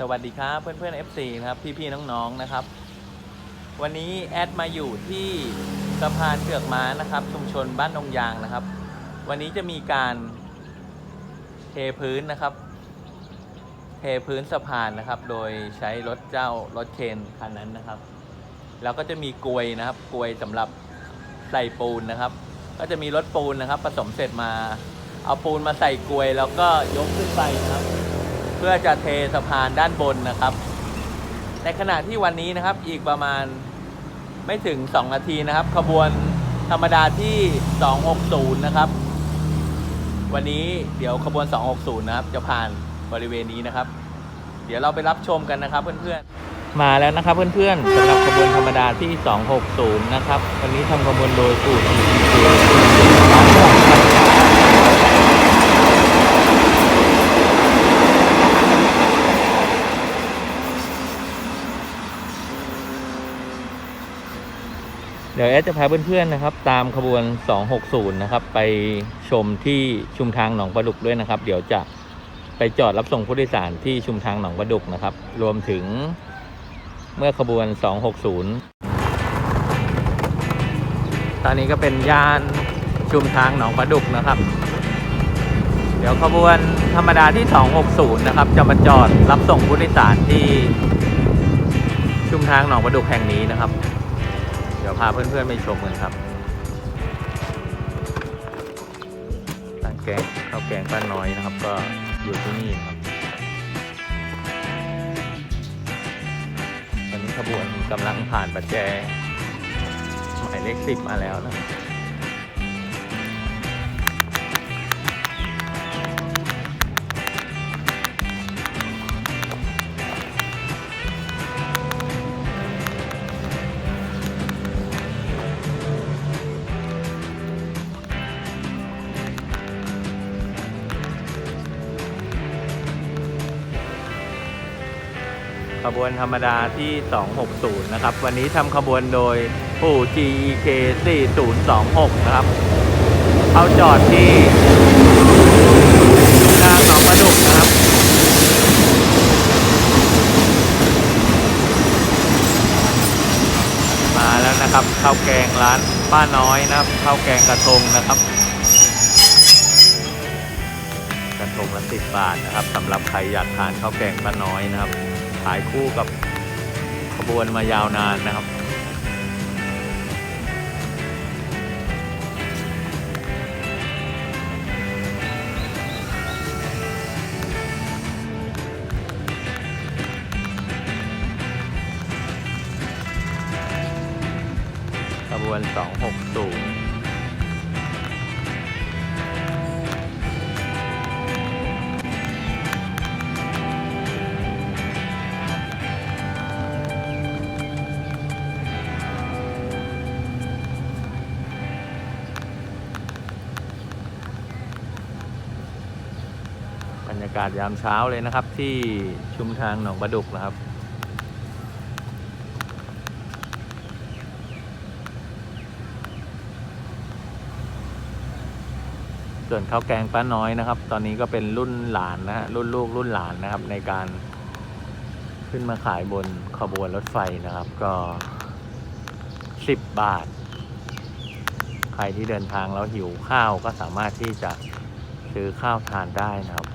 สวัสดีครับเพื่อนเพื่อนๆ FC นะครับพี่ๆน้องๆนะครับ วันนี้แอดมาอยู่ที่สะพานเกือกม้านะครับชุมชนบ้านดงยางนะครับ วันนี้จะมีการเทพื้นนะครับ เทพื้นสะพานนะครับ โดยใช้รถเจ้ารถเคนคันนั้นนะครับ แล้วก็จะมีกลวยนะครับกลวยสำหรับใส่ปูนนะครับ ก็จะมีรถปูนนะครับ ผสมเสร็จมา เอาปูนมาใส่กลวยแล้วก็ยกขึ้นไปนะครับ พื่อจะเทสะพานด้านบนนะครับ ในขณะที่วันนี้นะครับอีกประมาณไม่ถึง 2 นาทีนะครับ ขบวนธรรมดาที่ 260 นะครับ วันนี้เดี๋ยวขบวน 260 นะครับ จะผ่านบริเวณนี้นะครับ เดี๋ยวเราไปรับชมกันนะครับ เพื่อนๆ มาแล้วนะครับ เพื่อนๆสำหรับขบวนธรรมดาที่ 260 นะครับ วันนี้ทำขบวนโดยสูตร เดี๋ยวแอดจะพาเพื่อนๆนะครับ ตามขบวน 260 นะครับ ไปชมที่ชุมทางหนองประดุกด้วยนะครับ เดี๋ยวจะไปจอดรับส่งผู้โดยสารที่ชุมทางหนองประดุกนะครับ รวมถึงเมื่อขบวน 260 ตอนนี้ก็เป็นย่านชุมทางหนองประดุกนะครับ เดี๋ยวขบวนธรรมดาที่ 260 นะครับ จะมาจอดรับส่งผู้โดยสารที่ชุมทางหนองประดุกแห่งนี้นะครับ เดี๋ยวพาเพื่อนๆไปชมกันครับร้านแกงข้าวแกงป้าน้อยนะครับ ก็อยู่ที่นี่ครับ ตอนนี้ขบวนกำลังผ่านประแจหมายเลขสิบมาแล้วนะ ขบวนธรรมดาที่ 260 นะครับ วันนี้ทำขบวนโดยปู่ GEK 4026 นะครับ เข้าจอดที่ทางหนองประดุกนะครับ มาแล้วนะครับข้าวแกงร้านป้าน้อยนะครับข้าวแกงกระทงนะครับกระทงละสิบบาทนะครับสำหรับใครอยากทานข้าวแกงป้าน้อยนะครับ ขายคู่กับขบวนมายาวนานนะครับ ขบวน 260 รรยากาศยามเช้าเลยนะครับ ที่ชุมทางหนองประดุกนะครับ ส่วนข้าวแกงป้าน้อยนะครับ ตอนนี้ก็เป็นรุ่นหลานนะฮะรุ่นลูกรุ่นหลานนะครับ ในการขึ้นมาขายบนขบวนรถไฟนะครับ ก็สิบบาท ใครที่เดินทางแล้วหิวข้าวก็สามารถที่จะซื้อข้าวทานได้นะครับ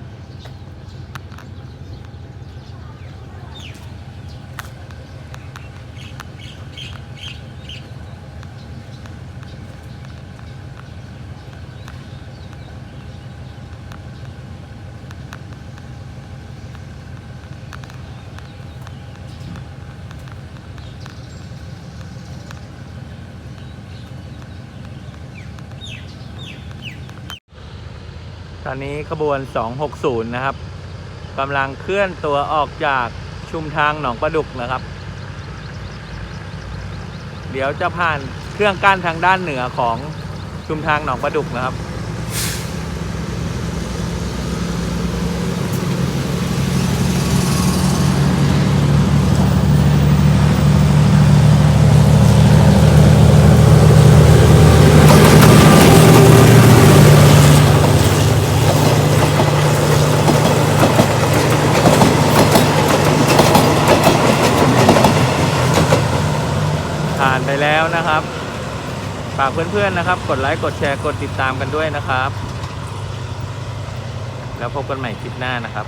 ตอนนี้ขบวน 260 นะครับกำลังเคลื่อนตัวออกจากชุมทางหนองประดุกนะครับ เดี๋ยวจะผ่านเครื่องกั้นทางด้านเหนือของชุมทางหนองประดุกนะครับ แล้วนะครับ ฝากเพื่อนๆนะครับ กดไลค์ กดแชร์ กดติดตามกันด้วยนะครับ แล้วพบกันใหม่คลิปหน้านะครับ